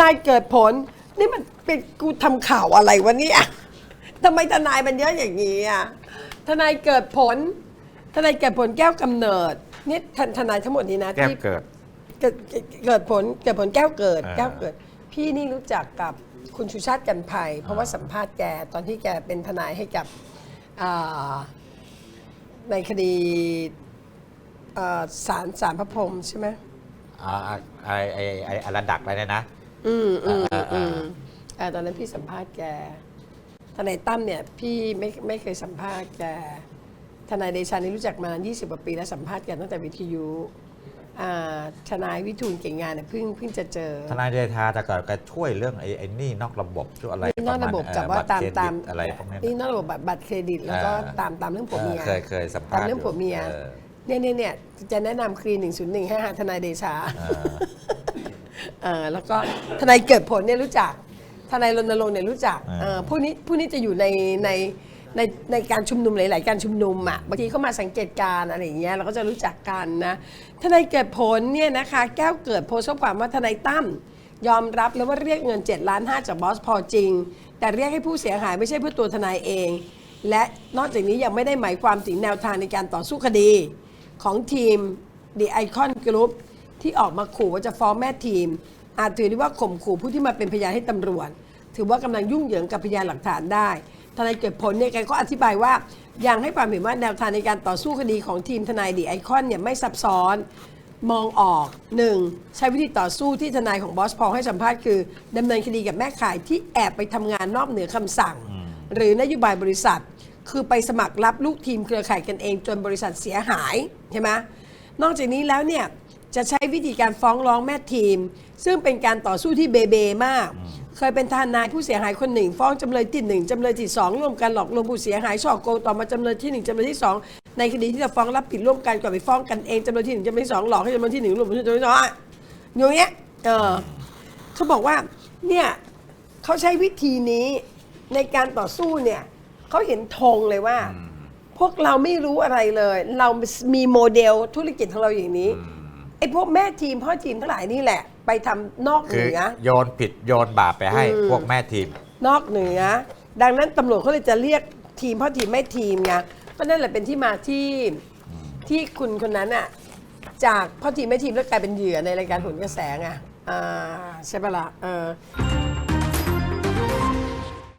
นายเกิดผล นี่มันเป็นกูทำข่าวอะไรวะเนี่ยทำไมทนายมันเยอะอย่างนี้อะทนายเกิดผล ทนายเกิดผลแก้วกำเนิดนี่ทนทนายทั้งหมดนี้นะแก้วที่เกิด เกิดเกิดผลเกิดผลแก้วเกิด อ่า แก้วเกิด พี่นี่รู้จักกับคุณชูชาติกันภัย เพราะว่าสัมภาษณ์แกตอนที่แกเป็นทนายให้กับอ่าในคดีอ่าศาลศาลพระพรหมใช่ไหม อ่าไอไอไออลดักอะไรเนี่ยนะ อืมอืมอ่าอือ่ามอ่าตอนนั้นพี่สัมภาษณ์แก ทนายตั้มเนี่ย พี่ไม่ไม่เคยสัมภาษณ์แก ทนายเดชานี่รู้จักมา 20กว่าปีแล้วสัมภาษณ์แกตั้งแต่วิทยุอ่าทนายวิทูลเก่งงานเนี่ยเพิ่งเพิ่งจะเจอ ทนายเดชาแต่ก่อนแกช่วยเรื่องไอ้ไอ้หนี่นอกระบบช่วยอะไรนอกระบบปมาณกับว่าเอ่อตามบัตรเครดิตามอะไรพวกนี้ นี่นอกระบบบัตรบัตรเครดิต แล้วก็อ่าตามตามเรื่องผัวเมียเออเคยเคยสัมภาษณ์ตามเรื่องผัวเมียออเนี่ยเนี่ยเนี่ยจะแนะนำคลีหนึ่งศูนย์หนึ่งให้หาทนายเดชา เออ เออแล้วก็ทนายเกิดผลเนี่ยรู้จัก ทนายรณรงค์เนี่ยรู้จักอ่าเออผู้นี้ผู้นี้จะอยู่ในในในในการชุมนุมหลาย ๆ การชุมนุมอะบางทีเขามาสังเกตการณ์อะไรอย่างเงี้ยเราก็จะรู้จักกันนะทนายเกิดผลเนี่ยนะคะแก้วเกิดโพสต์ข้อความว่าทนายตั้มยอมรับแล้วว่าเรียกเงิน7ล้าน5จากบอสพอจริง แต่เรียกให้ผู้เสียหายไม่ใช่เพื่อตัวทนายเอง และนอกจากนี้ยังไม่ได้หมายความถึงแนวทางในการต่อสู้คดีของทีม The Icon Group ที่ออกมาขู่ว่าจะฟ้องแม่ทีม อาจถือได้ว่าข่มขู่ผู้ที่มาเป็นพยานให้ตำรวจ ถือว่ากำลังยุ่งเหยิงกับพยานหลักฐานได้ทนายเกิดผลเนี่ยแกก็อธิบายว่ายังให้ความเห็นว่าแนวทางในการต่อสู้คดีของทีมทนายดีไอคอนเนี่ยไม่ซับซ้อนมองออก 1. ใช้วิธีต่อสู้ที่ทนายของบอสพอลให้สัมภาษณ์คือดำเนินคดีกับแม่ขายที่แอบไปทำงานนอกเหนือคำสั่ง หรือนโยบายบริษัท คือไปสมัครรับลูกทีมเครือข่ายกันเองจนบริษัทเสียหายใช่ไหมนอกจากนี้แล้วเนี่ย จะใช้วิธีการฟ้องร้องแม่ทีม ซึ่งเป็นการต่อสู้ที่เบเบมาก เคยเป็นทนายผู้เสียหายคนหนึ่ง ฟ้องจำเลยที่หนึ่งจำเลยที่สองร่วมกันหลอกลวงผู้เสียหายช่อโกงต่อมาจำเลยที่หนึ่งจำเลยที่สองในคดีที่จะฟ้องรับผิดร่วมกันก่อนไปฟ้องกันเองจำเลยที่หนึ่งจำเลยที่สองหลอกให้จำเลยที่หนึ่งร่วมกันจำเลยที่สองอะอย่างเงี้ยเออเขาบอกว่าเนี่ยเขาใช้วิธีนี้ในการต่อสู้เนี่ยเขาเห็นธงเลยว่า พวกเราไม่รู้อะไรเลย เรามีโมเดลธุรกิจของเราอย่างนี้ ไอ้พวกแม่ทีมพ่อทีมทั้งหลายนี่แหละ ไปทำนอกเหคือนือ โยนผิดโยนบาปไปให้อืม พวกแม่ทีม นอกเหนือ ดังนั้นตำรวจเขาเลยจะเรียกทีมพ่อทีมแม่ทีมไงก็นั่นแหละเป็นที่มาที่ที่คุณคนนั้นอะจากพ่อทีมแม่ทีมแล้วกลายเป็นเหยื่อในรายการผลกระแสไงอ่าใช่ปะล่ะเออ